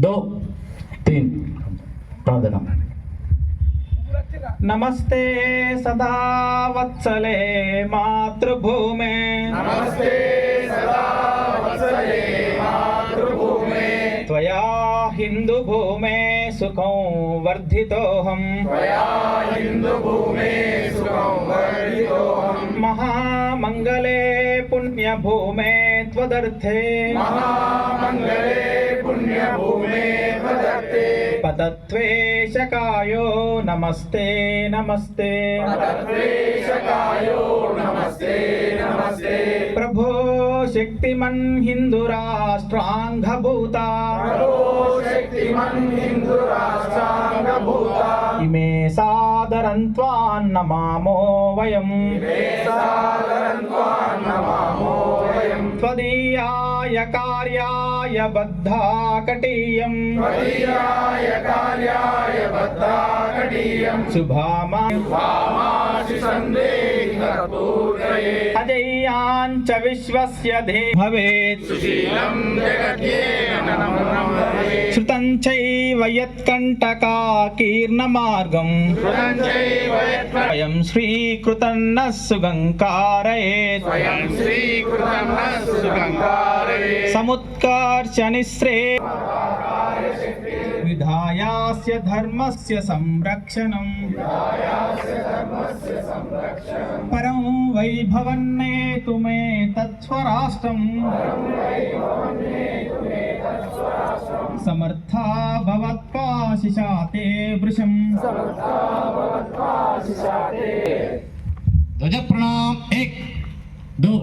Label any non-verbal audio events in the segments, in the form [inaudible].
दो तीन प्रार्थना नमस्ते सदा वत्सले मातृभूमे नमस्ते सदा वत्सले मातृभूमे त्वया हिन्दुभूमे सुखं वर्धितोऽहम् त्वया हिन्दुभूमे सुखं वर्धितोऽहम् महामङ्गले पुण्यभूमे त्वदर्थे। महामङ्गले पुण्यभूमे त्वदर्थे। पदत्वे शकायो नमस्ते नमस्ते। पदत्वे शकायो नमस्ते नमस्ते। प्रभो शक्तिमन् हिन्दुराष्ट्राङ्गभूता प्रभो शक्तिमन् हिन्दुराष्ट्राङ्गभूता इमे सादरं त्वान्नमामो वयम् इमे सादरं त्वान्नमामो वयम् त्वदीयाय कार्याय बद्धा कटीयम् त्वदीयाय कार्याय बद्धाकटीयम् शुभामा वामाशि सन्देहितपूर्णये अजय्याञ्च विश्वस्य धे भवेत् सुशीलं जगत्येन नमनं भवेत् श्रुतं चैव यत्कण्टकाकीर्णमार्गम् स्वयञ्चैव यत्र वयं श्रीकृतन्नः सुगङ्कारयेत् स्वयं श्रीकृतं न सुगङ्कारये समुत्कर्षनिःश्रे विधायास्य धर्मस्य संरक्षणम् परं वैभवन्नेतु मे तत्स्वराष्ट्रम् समर्था भवत्पाशिषा ते वृशम् ध्वज प्रणाम एक दो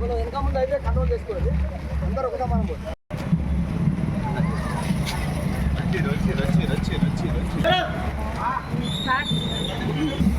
వెనక ముందు అయితే కంట్రోల్ చేసుకోండి. అందరూ ఒకదా మనం శ్రీ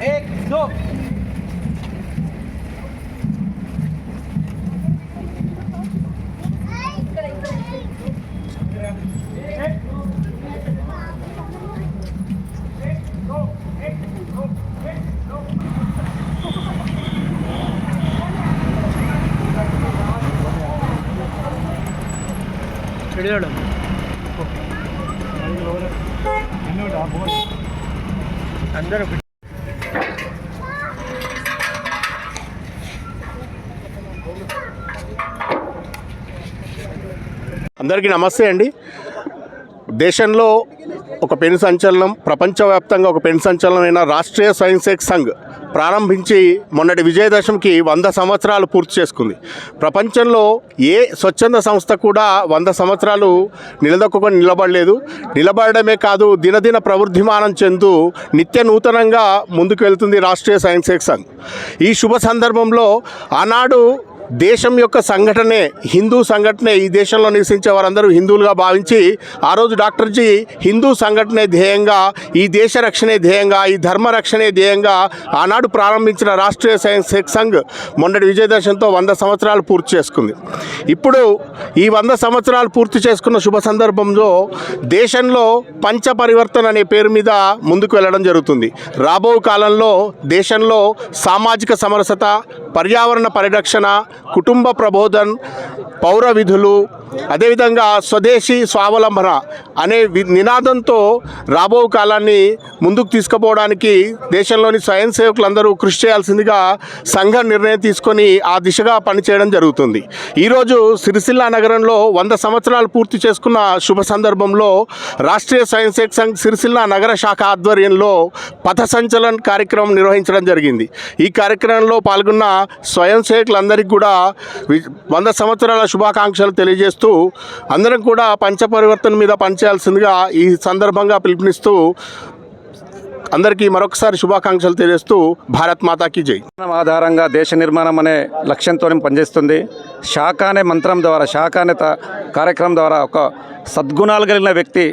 एक दो ചെടികളും అందరూ అందరికీ నమస్తే అండి. దేశంలో ఒక పెను సంచలనం ప్రపంచవ్యాప్తంగా ఒక పెను సంచలనమైన రాష్ట్రీయ స్వయం సంఘ్ ప్రారంభించి మొన్నటి విజయదశమికి వంద సంవత్సరాలు పూర్తి చేసుకుంది. ప్రపంచంలో ఏ స్వచ్ఛంద సంస్థ కూడా వంద సంవత్సరాలు నిలదొక్కుని నిలబడలేదు. నిలబడమే కాదు దినదిన ప్రవృద్ధిమానం చెందు నిత్య నూతనంగా ముందుకు వెళ్తుంది రాష్ట్రీయ స్వయం సంఘ్. ఈ శుభ సందర్భంలో ఆనాడు దేశం యొక్క సంఘటనే హిందూ సంఘటనే ఈ దేశంలో నివసించే వారందరూ హిందువులుగా భావించి ఆ రోజు డాక్టర్జీ హిందూ సంఘటనే ధ్యేయంగా ఈ దేశ రక్షణే ధ్యేయంగా ఈ ధర్మ రక్షణే ధ్యేయంగా ఆనాడు ప్రారంభించిన రాష్ట్రీయ స్వయం సంఘ్ మొన్నటి విజయదశమితో వంద సంవత్సరాలు పూర్తి చేసుకుంది. ఇప్పుడు ఈ వంద సంవత్సరాలు పూర్తి చేసుకున్న శుభ సందర్భంలో దేశంలో పంచ పరివర్తన అనే పేరు మీద ముందుకు వెళ్ళడం జరుగుతుంది. రాబో కాలంలో దేశంలో సామాజిక సమరసత పర్యావరణ పరిరక్షణ కుటుంబ ప్రబోధన్ పౌర విధులు అదేవిధంగా స్వదేశీ స్వావలంబన అనే వి నినాదంతో రాబో కాలాన్ని ముందుకు తీసుకుపోవడానికి దేశంలోని స్వయం సేవకులందరూ కృషి చేయాల్సిందిగా సంఘం నిర్ణయం తీసుకొని ఆ దిశగా పనిచేయడం జరుగుతుంది. ఈరోజు సిరిసిల్ల నగరంలో వంద సంవత్సరాలు పూర్తి చేసుకున్న శుభ సందర్భంలో రాష్ట్రీయ స్వయం సేవక సంఘ్ సిరిసిల్ల నగర శాఖ ఆధ్వర్యంలో పథ సంచలన్ కార్యక్రమం నిర్వహించడం జరిగింది. ఈ కార్యక్రమంలో పాల్గొన్న స్వయం సేవకులందరికీ కూడా కూడా వంద సంవత్సరాల శుభాకాంక్షలు తెలియజేస్తూ అందరం కూడా పంచ పరివర్తన మీద పనిచేయాల్సిందిగా ఈ సందర్భంగా పిలుపునిస్తూ అందరికీ మరొకసారి శుభాకాంక్షలు తెలియజేస్తూ భారత్ మాతాకి జై. ఆధారంగా దేశ నిర్మాణం అనే లక్ష్యంతో పనిచేస్తుంది. శాఖ అనే మంత్రం ద్వారా శాఖ అనే కార్యక్రమం ద్వారా ఒక సద్గుణాలు కలిగిన వ్యక్తి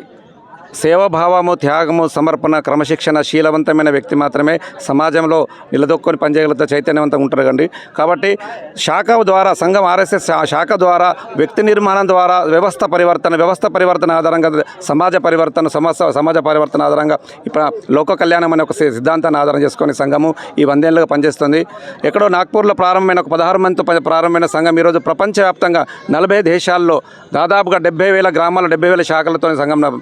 సేవాభావము త్యాగము సమర్పణ క్రమశిక్షణ శీలవంతమైన వ్యక్తి మాత్రమే సమాజంలో నిలదొక్కుని పనిచేయగలతో చైతన్యవంతంగా ఉంటారు కండి కాబట్టి శాఖ ద్వారా సంఘం ఆర్ఎస్ఎస్ శాఖ ద్వారా వ్యక్తి నిర్మాణం ద్వారా వ్యవస్థ పరివర్తన వ్యవస్థ పరివర్తన ఆధారంగా సమాజ పరివర్తన సమాజ సమాజ పరివర్తన ఆధారంగా ఇప్పుడు లోక కళ్యాణం అనే ఒక సి- సిద్ధాంతాన్ని ఆధారం చేసుకొని సంఘము ఈ వందేళ్ళుగా పనిచేస్తుంది. ఎక్కడో నాగ్పూర్లో ప్రారంభమైన ఒక పదహారు మంది ప్రారంభమైన సంఘం ఈరోజు ప్రపంచవ్యాప్తంగా నలభై దేశాల్లో దాదాపుగా డెబ్బై వేల గ్రామాల డెబ్బై వేల శాఖలతో సంఘం న-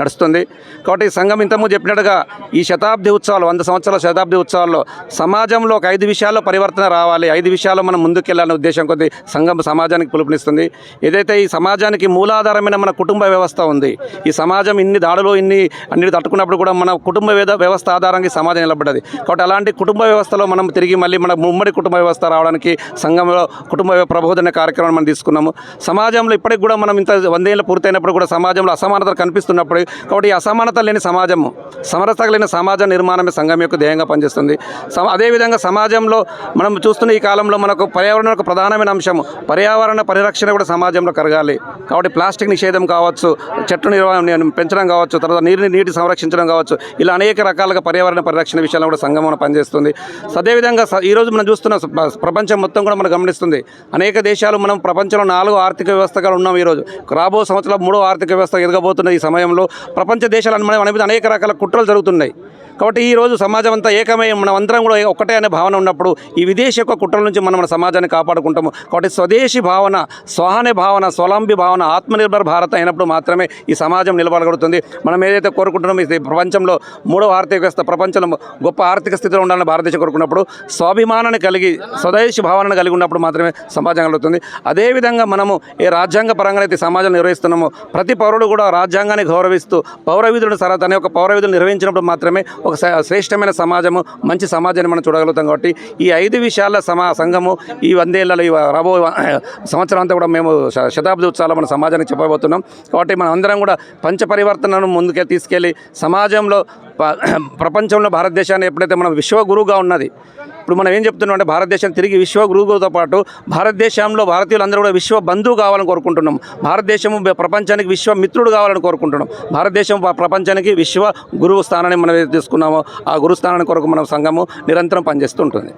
నడుస్తుంది. కాబట్టి ఈ సంఘం ఇంతకుముందు చెప్పినట్టుగా ఈ శతాబ్ది ఉత్సవాలు వంద సంవత్సరాల శతాబ్ది ఉత్సవాల్లో సమాజంలో ఒక ఐదు విషయాల్లో పరివర్తన రావాలి. ఐదు విషయాల్లో మనం ముందుకెళ్ళాలనే ఉద్దేశం కొద్ది సంఘం సమాజానికి పిలుపునిస్తుంది. ఏదైతే ఈ సమాజానికి మూలాధారమైన మన కుటుంబ వ్యవస్థ ఉంది ఈ సమాజం ఇన్ని దాడులు ఇన్ని అన్నిటి తట్టుకున్నప్పుడు కూడా మన కుటుంబ వ్యవస్థ ఆధారంగా ఈ సమాజం నిలబడ్డది. కాబట్టి అలాంటి కుటుంబ వ్యవస్థలో మనం తిరిగి మళ్ళీ మన ఉమ్మడి కుటుంబ వ్యవస్థ రావడానికి సంఘంలో కుటుంబ ప్రబోధన కార్యక్రమం మనం తీసుకున్నాము. సమాజంలో ఇప్పటికి కూడా మనం ఇంత వందేళ్ళు పూర్తయినప్పుడు కూడా సమాజంలో అసమానతలు కనిపిస్తున్నప్పుడు కాబట్టి ఈ అసమానత లేని సమాజము సమరసత లేని సమాజ నిర్మాణమే సంఘం యొక్క ధ్యేయంగా పనిచేస్తుంది. అదేవిధంగా సమాజంలో మనం చూస్తున్న ఈ కాలంలో మనకు పర్యావరణం ఒక ప్రధానమైన అంశం పర్యావరణ పరిరక్షణ కూడా సమాజంలో కరగాలి కాబట్టి ప్లాస్టిక్ నిషేధం కావచ్చు చెట్టు నిర్వహణ పెంచడం కావచ్చు తర్వాత నీరుని నీటి సంరక్షించడం కావచ్చు ఇలా అనేక రకాలుగా పర్యావరణ పరిరక్షణ విషయాల్లో కూడా సంఘం పనిచేస్తుంది. అదేవిధంగా స- ఈరోజు మనం చూస్తున్న ప్రపంచం మొత్తం కూడా మనం గమనిస్తుంది. అనేక దేశాలు మనం ప్రపంచంలో నాలుగు ఆర్థిక వ్యవస్థగా ఉన్నాం ఈరోజు రాబో సంవత్సరం మూడో ఆర్థిక వ్యవస్థ ఎదగబోతున్న ఈ సమయంలో ప్రపంచ దేశాలు మనం మన మీద అనేక రకాల కుట్రలు జరుగుతున్నాయి. కాబట్టి ఈ రోజు సమాజం అంతా ఏకమై మనం అందరం కూడా ఒకటే అనే భావన ఉన్నప్పుడు ఈ విదేశీ యొక్క కుట్రల నుంచి మనం మన సమాజాన్ని కాపాడుకుంటాము. కాబట్టి స్వదేశీ భావన స్వాహనే భావన స్వలంబి భావన ఆత్మనిర్భర్ భారత్ అయినప్పుడు మాత్రమే ఈ సమాజం నిలబడగలుగుతుంది మనం ఏదైతే కోరుకుంటున్నామో ఈ ప్రపంచంలో మూడవ ఆర్థిక వ్యవస్థ ప్రపంచంలో గొప్ప ఆర్థిక స్థితిలో ఉండాలని భారతదేశం కోరుకున్నప్పుడు స్వాభిమానాన్ని కలిగి స్వదేశీ భావనను కలిగి ఉన్నప్పుడు మాత్రమే సమాజం కలుగుతుంది. అదేవిధంగా మనము ఏ రాజ్యాంగ పరంగా అయితే సమాజం నిర్వహిస్తున్నామో ప్రతి పౌరుడు కూడా రాజ్యాంగాన్ని గౌరవిస్తూ పౌర విధులను సర తన యొక్క పౌర విధులు నిర్వహించినప్పుడు మాత్రమే ఒక స- శ్రేష్టమైన సమాజము మంచి సమాజాన్ని మనం చూడగలుగుతాం కాబట్టి ఈ ఐదు విషయాల సమా సంఘము ఈ వందేళ్ళలో ఈ రాబో సంవత్సరం అంతా కూడా మేము శతాబ్ది ఉత్సవాలు మన సమాజానికి చెప్పబోతున్నాం. కాబట్టి మనం అందరం కూడా పంచ పరివర్తనను ముందుకే తీసుకెళ్ళి సమాజంలో ప- [clears throat] ప్రపంచంలో భారతదేశాన్ని ఎప్పుడైతే మనం విశ్వగురువుగా ఉన్నది ఇప్పుడు మనం ఏం చెప్తున్నాం అంటే భారతదేశం తిరిగి విశ్వ గురువుతో పాటు భారతదేశంలో భారతీయులందరూ కూడా విశ్వ బంధువు కావాలని కోరుకుంటున్నాం. భారతదేశం ప్రపంచానికి విశ్వ మిత్రుడు కావాలని కోరుకుంటున్నాం. భారతదేశం ప్రపంచానికి విశ్వ గురువు స్థానాన్ని మనం తీసుకున్నామో ఆ గురు స్థానాన్ని కొరకు మనం సంఘము నిరంతరం పనిచేస్తూ ఉంటుంది.